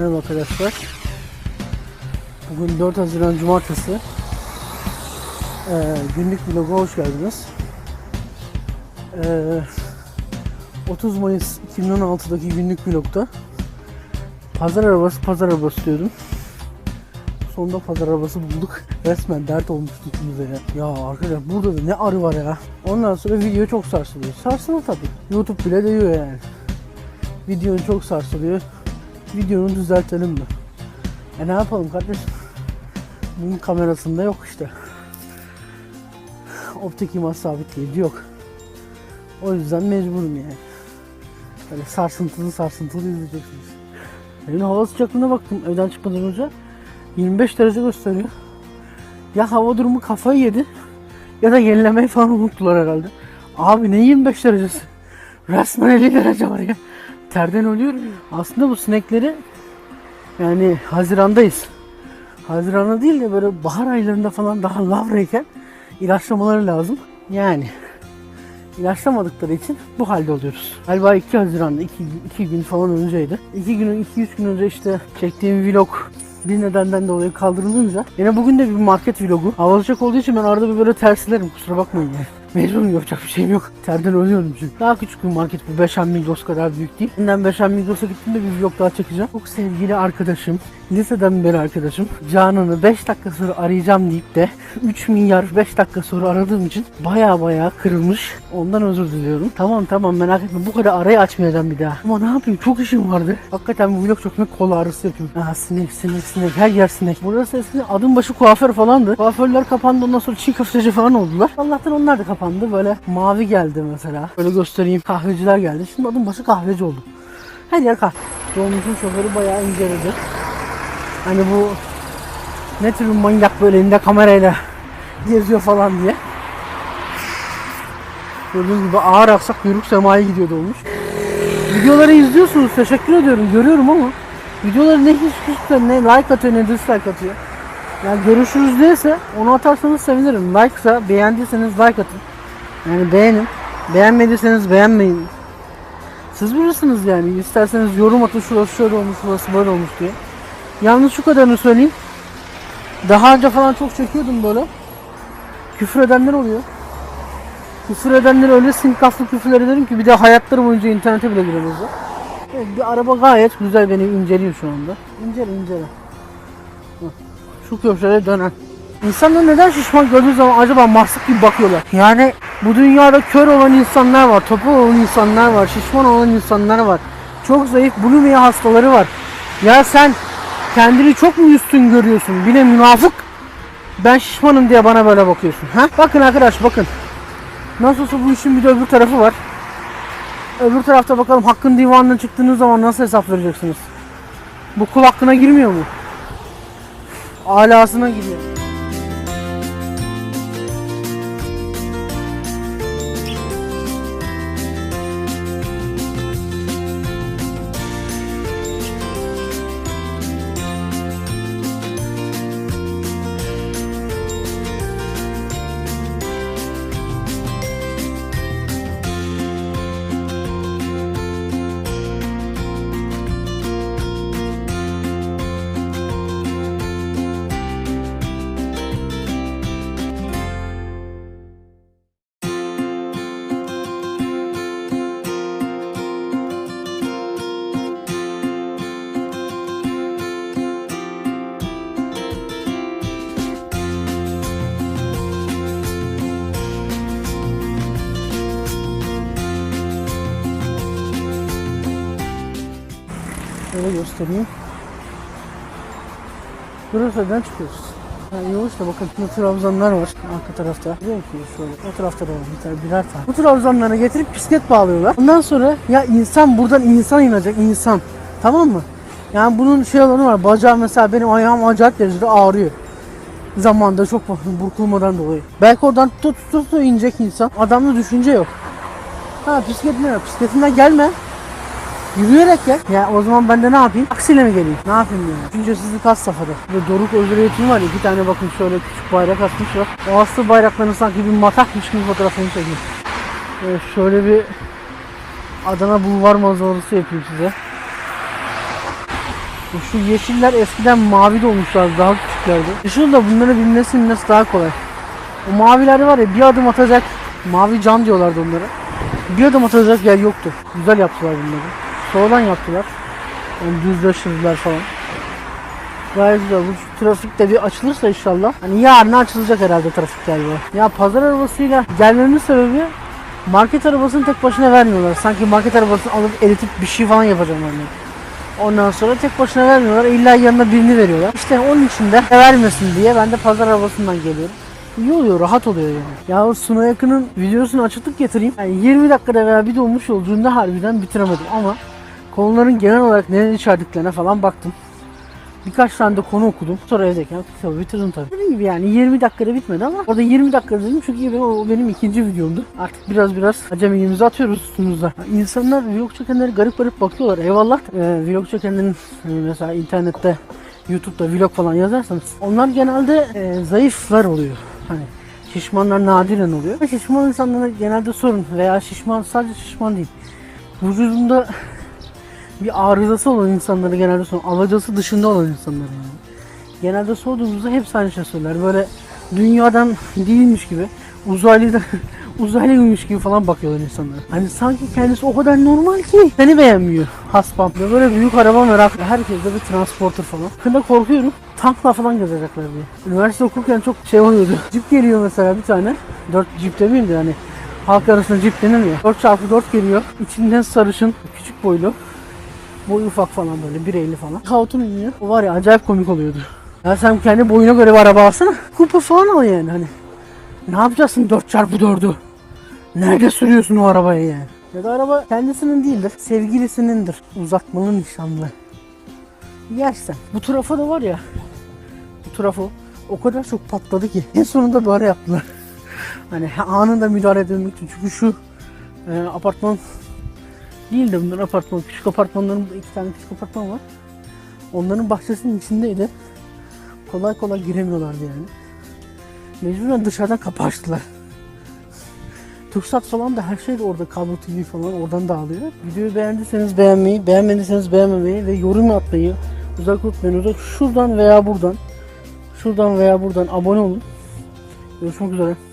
Merhaba arkadaşlar. Bugün 4 Haziran Cumartesi. Ee, günlük vloga hoş geldiniz. Ee, 30 Mayıs 2016'daki günlük vlogda pazar arabası pazar arabası diyordum. Sonunda pazar arabası bulduk. Resmen dert olmuştu ikimize ya. Ya arkadaşlar burada da ne arı var ya. Ondan sonra video çok sarsılıyor. Sarsılır tabii. YouTube bile diyor yani. Videonun çok sarsılıyor. Videonu düzeltelim mi? E ne yapalım kardeşim? Bunun kamerasında yok işte. Optik imaj sabitleyici yok. O yüzden mecburum yani. Böyle sarsıntılı sarsıntılı izleyeceksiniz. Evin hava sıcaklığına baktım evden çıkmadan önce. 25 derece gösteriyor. Ya hava durumu kafayı yedi ya da yenilemeyi falan unuttular herhalde. Abi ne 25 derecesi? Resmen 50 derece var ya. Terden ölüyorum. Aslında bu sinekleri yani Haziran'dayız. Haziran'da değil de böyle bahar aylarında falan daha lavrayken ilaçlamaları lazım. Yani ilaçlamadıkları için bu halde oluyoruz. Galiba 2 Haziran'da 2, 2 gün falan önceydi. 2 gün 2-3 gün önce işte çektiğim vlog bir nedenden dolayı kaldırılınca yine bugün de bir market vlogu. Hava sıcak olduğu için ben arada bir böyle terslerim kusura bakmayın yani. Mecburum yapacak bir şeyim yok. Terden ölüyorum çünkü. Daha küçük bir market bu. Beşen Migros kadar büyük değil. Yeniden Beşen Migros'a gittiğimde bir vlog daha çekeceğim. Çok sevgili arkadaşım, liseden beri arkadaşım Canan'ı 5 dakika sonra arayacağım deyip de 3 milyar 5 dakika sonra aradığım için baya baya kırılmış. Ondan özür diliyorum. Tamam tamam merak etme bu kadar arayı açmayacağım bir daha. Ama ne yapayım çok işim vardı. Hakikaten bu vlog çekmek kol ağrısı yapıyorum. Aha sinek sinek sinek her yer sinek. Burası eskiden adım başı kuaför falandı. Kuaförler kapandı ondan sonra çiğ köfteci falan oldular. Allah'tan onlar da kapandı. Böyle mavi geldi mesela. Böyle göstereyim kahveciler geldi. Şimdi adım başı kahveci oldu. Her yer kahve. Dolmuşun şoförü bayağı inceledi. Hani bu ne tür bir manyak böyle elinde kamerayla geziyor falan diye. Gördüğünüz gibi ağır aksak kuyruk semaya gidiyordu olmuş. Videoları izliyorsunuz teşekkür ediyorum görüyorum ama videoları ne hiç kimse ne like atıyor ne dislike atıyor. Yani görüşürüz değilse onu atarsanız sevinirim. Like'sa beğendiyseniz like atın. Yani beğenin. Beğenmediyseniz beğenmeyin. Siz bilirsiniz yani. İsterseniz yorum atın şurası şöyle olmuş, şurası böyle olmuş diye. Yalnız şu kadarını söyleyeyim. Daha önce falan çok çekiyordum böyle. Küfür edenler oluyor. Küfür edenler öyle sinkaflı küfürler ederim ki bir de hayatları boyunca internete bile giremezler. Evet, bir araba gayet güzel beni inceliyor şu anda. İncele incele. Şu köşede dönen. İnsanlar neden şişman gördüğü zaman acaba marsık gibi bakıyorlar? Yani bu dünyada kör olan insanlar var, topal olan insanlar var, şişman olan insanlar var. Çok zayıf bulimia hastaları var. Ya sen kendini çok mu üstün görüyorsun? Bir de münafık. Ben şişmanım diye bana böyle bakıyorsun. Ha? Bakın arkadaş bakın. Nasıl olsa bu işin bir de öbür tarafı var. Öbür tarafta bakalım hakkın divanına çıktığınız zaman nasıl hesap vereceksiniz? Bu kul hakkına girmiyor mu? Alasına giriyor. Şöyle göstereyim. Burası neden çıkıyoruz? Yani yol işte bakın bu trabzanlar var arka tarafta. Biliyor musunuz şöyle? O tarafta da var bir tane birer tane. Bu trabzanlara getirip bisiklet bağlıyorlar. Ondan sonra ya insan buradan insan inecek insan. Tamam mı? Yani bunun şey olanı var. Bacağı mesela benim ayağım acayip derecede ağrıyor. Zamanda çok burkulmadan dolayı. Belki oradan tut tut tut inecek insan. Adamda düşünce yok. Ha bisiklet ne? yok? Bisikletinden gelme. Yürüyerek gel. Ya o zaman ben de ne yapayım? Taksiyle mi geleyim? Ne yapayım yani? Düşüncesizlik has safhada. Ve Doruk eğitim var. İki tane bakın şöyle küçük bayrak asmışlar. O aslı bayrakların sanki bir matakmış gibi fotoğrafını çekeyim. Evet, şöyle bir Adana bulvar manzarası yapayım size. Şu yeşiller eskiden mavi de olmuşlardı. Daha küçüklerdi. E Şurada bunları bilmesi bilmesi daha kolay. O maviler var ya bir adım atacak. Mavi cam diyorlardı onlara. Bir adım atacak yer yoktu. Güzel yaptılar bunları. Sonradan yaptılar. Yani düzleştirdiler falan. Gayet güzel. Bu trafik de bir açılırsa inşallah. Hani yarın açılacak herhalde trafik galiba. Ya pazar arabasıyla gelmemin sebebi market arabasını tek başına vermiyorlar. Sanki market arabasını alıp eritip bir şey falan yapacağım yani. Ondan sonra tek başına vermiyorlar. İlla yanına birini veriyorlar. İşte onun için de vermesin diye ben de pazar arabasından geliyorum. İyi oluyor, rahat oluyor yani. Ya Suna Yakın'ın videosunu açıp getireyim. Yani 20 dakikada veya bir dolmuş yolculuğunda harbiden bitiremedim ama konuların genel olarak neler içerdiklerine falan baktım. Birkaç tane de konu okudum. Sonra evdeyken kitabı bitirdim tabii. Dediğim gibi yani 20 dakikada bitmedi ama orada 20 dakika dedim çünkü o benim ikinci videomdu. Artık biraz biraz acemiliğimizi atıyoruz üstümüzde. İnsanlar vlog çekenleri garip garip bakıyorlar. Eyvallah. Ee, vlog çekenlerin e, mesela internette YouTube'da vlog falan yazarsanız onlar genelde e, zayıflar oluyor. Hani şişmanlar nadiren oluyor. Şişman insanlara genelde sorun veya şişman sadece şişman değil. Vücudunda bir arızası olan insanları genelde sorun. Alacası dışında olan insanlar yani. Genelde sorduğumuzda hepsi aynı şey söyler. Böyle dünyadan değilmiş gibi uzaylıdan uzaylıymış gibi falan bakıyorlar insanlar. Hani sanki kendisi o kadar normal ki seni beğenmiyor. Hasbam. Ve böyle büyük araba meraklı. Herkes de bir transporter falan. De korkuyorum. Tankla falan gezecekler diye. Üniversite okurken çok şey oluyordu. Cip geliyor mesela bir tane. Dört cip demeyeyim de yani halk arasında cip ya. 4x4 geliyor. İçinden sarışın, küçük boylu. Boyu ufak falan böyle 1.50 falan. Kautun iniyor. O var ya acayip komik oluyordu. Ya sen kendi boyuna göre bir araba alsana. Kupa falan al yani hani. Ne yapacaksın 4x4'ü? Nerede sürüyorsun o arabayı yani? Ya da araba kendisinin değildir. Sevgilisinindir. Uzatmalı nişanlı. Yersen. Bu trafo da var ya. Bu trafo o kadar çok patladı ki. En sonunda böyle yaptılar. hani anında müdahale edilmek için. Çünkü şu e, apartman değil de bunların apartman. Küçük apartmanların iki tane küçük apartman var. Onların bahçesinin içindeydi. Kolay kolay giremiyorlardı yani. Mecburen dışarıdan kapı açtılar. Tursat falan da her şey de orada kablo TV falan oradan dağılıyor. Videoyu beğendiyseniz beğenmeyi, beğenmediyseniz beğenmemeyi ve yorum atmayı uzak unutmayın. Şuradan veya buradan şuradan veya buradan abone olun. Görüşmek üzere.